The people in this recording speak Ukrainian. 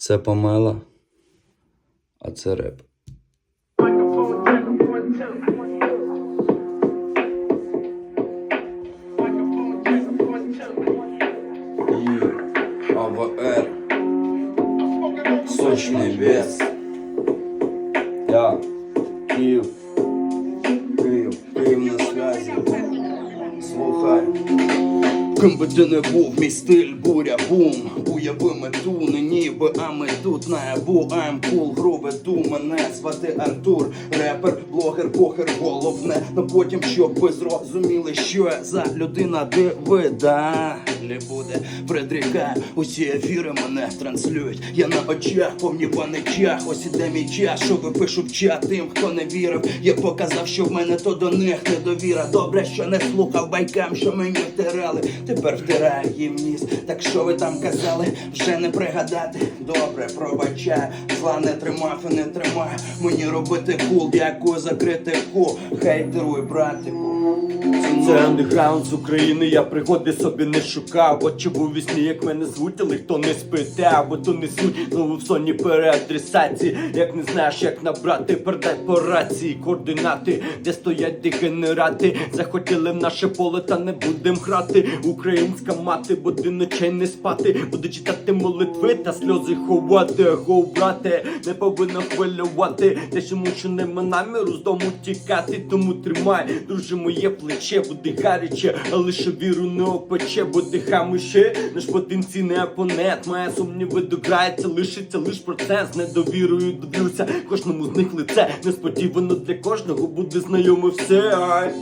Це помела, а це реп. АВР, сочний вес. Я, Київ, Київ, Київ на связі. Слухай. Ким би ти не був, мій стиль буря бум. Уяви мету, не ніби, а ми тут наяву I'm cool, грубе ту мене звати Артур. Репер, блогер, похер, головне. Ну потім, щоб ви зрозуміли, що я за людина, де далі буде. Предрікаю, усі ефіри мене транслюють. Я на очах, повні паничах Ось іде мій час, що ви пишу в чат тим, хто не вірив. Я показав, що в мене то до них недовіра Добре, що не слухав байкам, що мені втирали. Тепер втираю їм ніс. Так що ви там казали, вже не пригадати? Добре, пробачаю, зла не тримав і не тримаю. Мені робити кул, дякую за критику Хейтеруй, братику Це андеграунд з України, я пригоди собі не шукав. Бо чи був вісні, як мене звуть, але хто не спитав, бо то не суть знову в соні переадресації. Як не знаєш, як набрати, передай по рації координати, де стоять дегенерати. Захотіли в наше поле, та не будем грати. Українська мати, буде ночей не спати. Буду читати молитви та сльози ховати. Го, брате, не повинно хвилювати. Те, що мушу нема наміру з дому тікати, тому тримай, друже, моє плече буде гаряче, але лише віру не опече, буде хамище. Наш потенційний опонент має сумніви дограється, лишиться лиш процес, недовірою дивлюся. Кожному з них лице несподівано для кожного буде знайоме все.